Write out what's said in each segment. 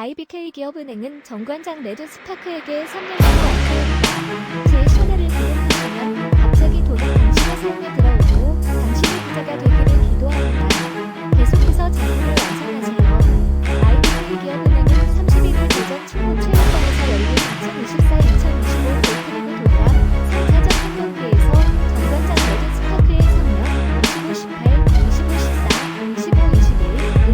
IBK 기업은행은 정관장 레드 스파크에게 3년 전에 제 손해를 순간 갑자기 돈이 당신의 사용에 들어오고 당신이 부자가 되기를 기도합니다. 계속해서 자금을 완성하세요. IBK 기업은행은 31일 오전 충북 체육관에서 열린 2024-2025 골프리그 도드라 3차전 한경기에서 정관장 레드 스파크의 성명 25-18, 25-14,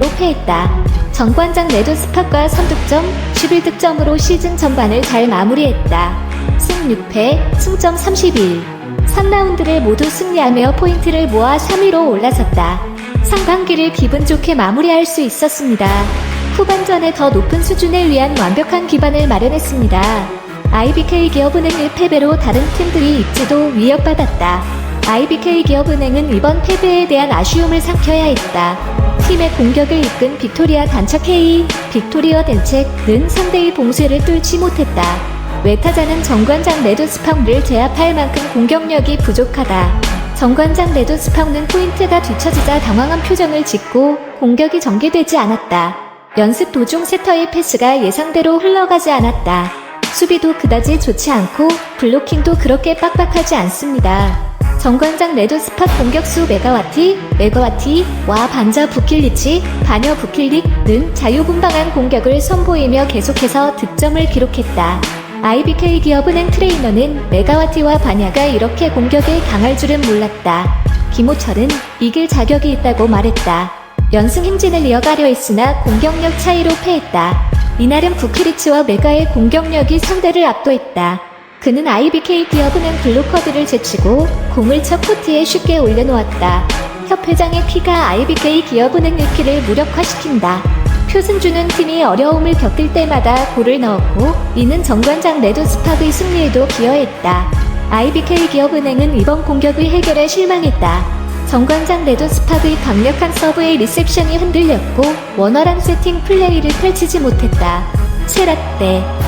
25-21로 패했다. 정관장 레드 스팟과 3득점, 11득점으로 시즌 전반을 잘 마무리했다. 승 6패, 승점 31. 3라운드를 모두 승리하며 포인트를 모아 3위로 올라섰다. 상반기를 기분 좋게 마무리할 수 있었습니다. 후반전에 더 높은 수준을 위한 완벽한 기반을 마련했습니다. IBK 기업은행의 패배로 다른 팀들이 입지도 위협받았다. IBK 기업은행은 이번 패배에 대한 아쉬움을 삼켜야 했다. 팀의 공격을 이끈 빅토리아 단착 K, 빅토리아 덴책는 상대의 봉쇄를 뚫지 못했다. 외타자는 정관장 레드 스파운을 제압할 만큼 공격력이 부족하다. 정관장 레드 스파운은 포인트가 뒤처지자 당황한 표정을 짓고 공격이 전개되지 않았다. 연습 도중 세터의 패스가 예상대로 흘러가지 않았다. 수비도 그다지 좋지 않고 블로킹도 그렇게 빡빡하지 않습니다. 정관장 레드 스팟 공격수 메가와티, 메가와티 와 반자 부킬리치, 바녀 부킬릭 는 자유분방한 공격을 선보이며 계속해서 득점을 기록했다. IBK 기업은행 트레이너는 메가와티와 바냐가 이렇게 공격에 강할 줄은 몰랐다. 김호철은 이길 자격이 있다고 말했다. 연승 행진을 이어가려 했으나 공격력 차이로 패했다. 이날은 부키리치와 메가의 공격력이 상대를 압도했다. 그는 IBK 기업 은행 블루커드를 제치고 공을 첫 코트에 쉽게 올려놓았다. 협회장의 피가 IBK 기업은행 일기를 무력화시킨다. 표승주는 팀이 어려움을 겪을 때마다 골을 넣었고 이는 정관장 레드 스팍의 승리에도 기여했다. IBK 기업은행은 이번 공격의 해결에 실망했다. 정관장 레드 스팍의 강력한 서브의 리셉션이 흔들렸고 원활한 세팅 플레이를 펼치지 못했다. 세라떼